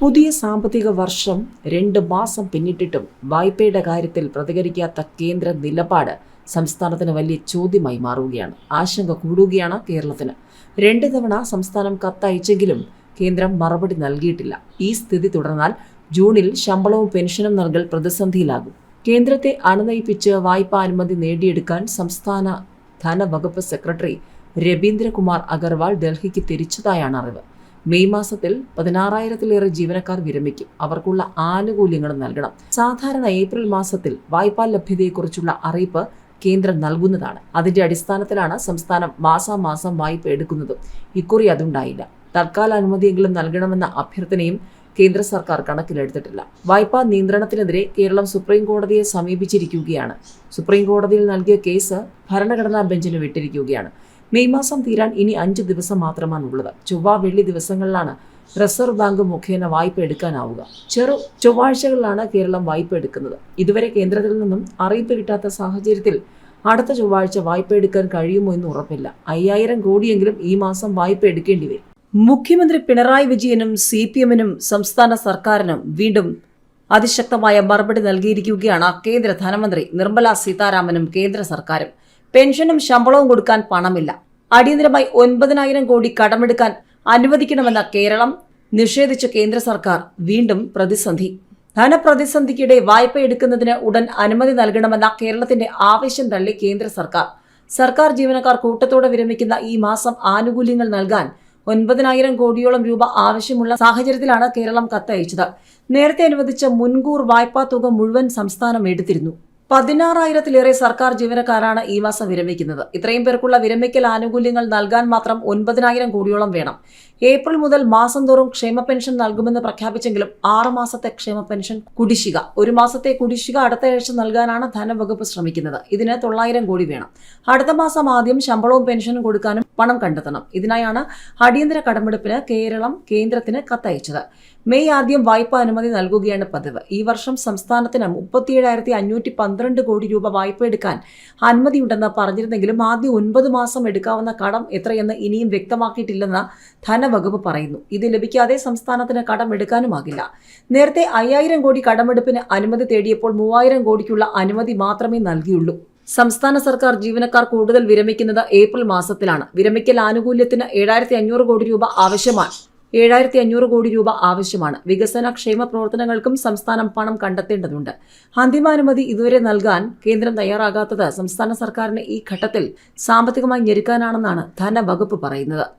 പുതിയ സാമ്പത്തിക വർഷം രണ്ട് മാസം പിന്നിട്ടിട്ടും വായ്പയുടെ കാര്യത്തിൽ പ്രതികരിക്കാത്ത കേന്ദ്ര നിലപാട് സംസ്ഥാനത്തിന് വലിയ ചോദ്യമായി മാറുകയാണ്. ആശങ്ക കൂടുകയാണ് കേരളത്തിന്. രണ്ട് തവണ സംസ്ഥാനം കത്തയച്ചെങ്കിലും കേന്ദ്രം മറുപടി നൽകിയിട്ടില്ല. ഈ സ്ഥിതി തുടർന്നാൽ ജൂണിൽ ശമ്പളവും പെൻഷനും നൽകൽ പ്രതിസന്ധിയിലാകും. കേന്ദ്രത്തെ അണുനയിപ്പിച്ച് വായ്പാ അനുമതി നേടിയെടുക്കാൻ സംസ്ഥാന ധനവകുപ്പ് സെക്രട്ടറി രവീന്ദ്രകുമാർ അഗർവാൾ ഡൽഹിക്ക് തിരിച്ചതായാണ് അറിവ്. മെയ് മാസത്തിൽ പതിനാറായിരത്തിലേറെ ജീവനക്കാർ വിരമിക്കും. അവർക്കുള്ള ആനുകൂല്യങ്ങൾ നൽകണം. സാധാരണ ഏപ്രിൽ മാസത്തിൽ വായ്പാ ലഭ്യതയെക്കുറിച്ചുള്ള അറിയിപ്പ് കേന്ദ്രം നൽകുന്നതാണ്. അതിന്റെ അടിസ്ഥാനത്തിലാണ് സംസ്ഥാനം മാസാമാസം വായ്പ എടുക്കുന്നത്. ഇക്കുറി അതുണ്ടായില്ല. തൽക്കാല അനുമതിയെങ്കിലും നൽകണമെന്ന അഭ്യർത്ഥനയും കേന്ദ്ര സർക്കാർ കണക്കിലെടുത്തിട്ടില്ല. വായ്പാ നിയന്ത്രണത്തിനെതിരെ കേരളം സുപ്രീം കോടതിയെ സമീപിച്ചിരിക്കുകയാണ്. സുപ്രീം കോടതിയിൽ നൽകിയ കേസ് ഭരണഘടനാ ബെഞ്ചിന് വിട്ടിരിക്കുകയാണ്. മെയ് മാസം തീരാൻ ഇനി അഞ്ച് ദിവസം മാത്രമാണുള്ളത്. ചൊവ്വ വെള്ളി ദിവസങ്ങളിലാണ് റിസർവ് ബാങ്ക് മുഖേന വായ്പ എടുക്കാനാവുക. ചെറു ചൊവ്വാഴ്ചകളിലാണ് കേരളം വായ്പ എടുക്കുന്നത്. ഇതുവരെ കേന്ദ്രത്തിൽ നിന്നും അറിയിപ്പ് കിട്ടാത്ത സാഹചര്യത്തിൽ അടുത്ത ചൊവ്വാഴ്ച വായ്പ എടുക്കാൻ കഴിയുമോ എന്ന് ഉറപ്പില്ല. അയ്യായിരം കോടിയെങ്കിലും ഈ മാസം വായ്പ എടുക്കേണ്ടി വരും. മുഖ്യമന്ത്രി പിണറായി വിജയനും സി പി എമ്മിനും സംസ്ഥാന സർക്കാരിനും വീണ്ടും അതിശക്തമായ മറുപടി നൽകിയിരിക്കുകയാണ് കേന്ദ്ര ധനമന്ത്രി നിർമ്മല സീതാരാമനും കേന്ദ്ര സർക്കാരും. പെൻഷനും ശമ്പളവും കൊടുക്കാൻ പണമില്ല. അടിയന്തരമായി ഒൻപതിനായിരം കോടി കടമെടുക്കാൻ അനുവദിക്കണമെന്ന കേരളം നിഷേധിച്ച കേന്ദ്ര സർക്കാർ വീണ്ടും പ്രതിസന്ധി. ധനപ്രതിസന്ധിക്കിടെ വായ്പ എടുക്കുന്നതിന് ഉടൻ അനുമതി നൽകണമെന്ന കേരളത്തിന്റെ ആവശ്യം തള്ളി കേന്ദ്ര സർക്കാർ. സർക്കാർ ജീവനക്കാർ കൂട്ടത്തോടെ വിരമിക്കുന്ന ഈ മാസം ആനുകൂല്യങ്ങൾ നൽകാൻ ഒൻപതിനായിരം കോടിയോളം രൂപ ആവശ്യമുള്ള സാഹചര്യത്തിലാണ് കേരളം കത്തയച്ചത്. നേരത്തെ അനുവദിച്ച മുൻകൂർ വായ്പാ തുക മുഴുവൻ സംസ്ഥാനം എടുത്തിരുന്നു. പതിനാറായിരത്തിലേറെ സർക്കാർ ജീവനക്കാരാണ് ഈ മാസം വിരമിക്കുന്നത്. ഇത്രയും പേർക്കുള്ള വിരമിക്കൽ ആനുകൂല്യങ്ങൾ നൽകാൻ മാത്രം ഒൻപതിനായിരം കോടിയോളം വേണം. ഏപ്രിൽ മുതൽ മാസം തോറും ക്ഷേമ പെൻഷൻ നൽകുമെന്ന് പ്രഖ്യാപിച്ചെങ്കിലും ആറ് മാസത്തെ ക്ഷേമ പെൻഷൻ കുടിശ്ശിക. ഒരു മാസത്തെ കുടിശ്ശിക അടുത്ത ആഴ്ച നൽകാനാണ് ധനവകുപ്പ് ശ്രമിക്കുന്നത്. ഇതിന് തൊള്ളായിരം കോടി വേണം. അടുത്ത മാസം ആദ്യം ശമ്പളവും പെൻഷനും കൊടുക്കാനും പണം കണ്ടെത്തണം. ഇതിനായാണ് അടിയന്തര കടമെടുപ്പിന് കേരളം കേന്ദ്രത്തിന് കത്തയച്ചത്. മെയ് ആദ്യം വായ്പാ അനുമതി നൽകുകയാണ് പതിവ്. ഈ വർഷം സംസ്ഥാനത്തിന് മുപ്പത്തിയേഴായിരത്തി അഞ്ഞൂറ്റി പന്ത്രണ്ട് കോടി രൂപ വായ്പ എടുക്കാൻ അനുമതിയുണ്ടെന്ന് പറഞ്ഞിരുന്നെങ്കിലും ആദ്യം ഒൻപത് മാസം എടുക്കാവുന്ന കടം എത്രയെന്ന് ഇനിയും വ്യക്തമാക്കിയിട്ടില്ലെന്ന് ധനവകുപ്പ് പറയുന്നു. ഇത് ലഭിക്കാതെ സംസ്ഥാനത്തിന് കടം എടുക്കാനുമാകില്ല. നേരത്തെ അയ്യായിരം കോടി കടമെടുപ്പിന് അനുമതി തേടിയപ്പോൾ മൂവായിരം കോടിക്കുള്ള അനുമതി മാത്രമേ നൽകിയുള്ളൂ. സംസ്ഥാന സർക്കാർ ജീവനക്കാർ കൂടുതൽ വിരമിക്കുന്നത് ഏപ്രിൽ മാസത്തിലാണ്. വിരമിക്കൽ ആനുകൂല്യത്തിന് ഏഴായിരത്തി അഞ്ഞൂറ് കോടി രൂപ ആവശ്യമാണ്. ഏഴായിരത്തി അഞ്ഞൂറ് കോടി രൂപ ആവശ്യമാണ്. വികസന ക്ഷേമ പ്രവർത്തനങ്ങൾക്കും സംസ്ഥാനം പണം കണ്ടെത്തേണ്ടതുണ്ട്. അന്തിമാനുമതി ഇതുവരെ നൽകാൻ കേന്ദ്രം തയ്യാറാകാത്തത് സംസ്ഥാന സർക്കാരിനെ ഈ ഘട്ടത്തിൽ സാമ്പത്തികമായി ഞെരുക്കാനാണെന്നാണ് ധനവകുപ്പ് പറയുന്നത്.